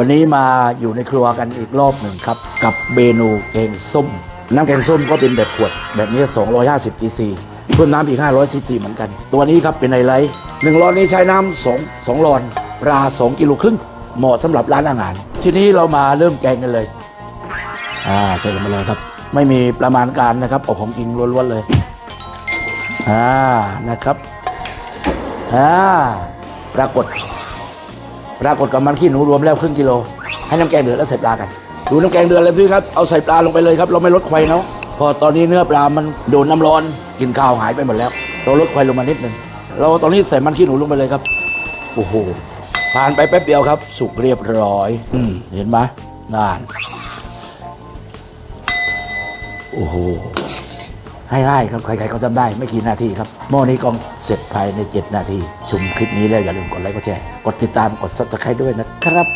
วันนี้มาอยู่ในครัวกันอีกรอบหนึ่งครับ กับเมนูแกงส้ม น้ำแกงส้มก็เป็นแบบขวด แบบนี้ 250 cc เพิ่มน้ำอีก 500 cc เหมือนกัน ตัวนี้ครับเป็นไฮไลท์หนึ่งร้อนนี้ใช้น้ำสองสองหลอนปลา 2 กิโลครึ่งเหมาะสำหรับร้านอาหาร ทีนี้เรามาเริ่มแกงกันเลยอ่าใส่ลงไปเลยครับ ไม่มีประมาณการนะครับเอาของจริงล้วนๆเลยอ่านะครับอ่าปรากฏ ปรากฏกับมันขี้หนูรวมแล้วครึ่งกิโล ให้น้ำแกงเดือดแล้วใส่ปลากัน ดูน้ำแกงเดือดเลยพี่ครับ เอาใส่ปลาลงไปเลยครับ เราไม่ลดไฟเนาะพอตอนนี้เนื้อปลามันโดนน้ำร้อนกินข้าวหายไปหมดแล้ว เราลดไฟลงมานิดหนึ่งเราตอนนี้ใส่มันขี้หนูลงไปเลยครับ โอ้โห ผ่านไปแป๊บเดียวครับ สุกเรียบร้อย อืมเห็นไหมนาน โอ้โห ง่ายครับ ใครๆก็ทำได้ไม่กี่นาทีครับหม้อนี้กองเสร็จภายใน 7 นาที ชมคลิปนี้แล้วอย่าลืมกดไลค์กดแชร์ กดติดตามกด subscribe ด้วยนะครับ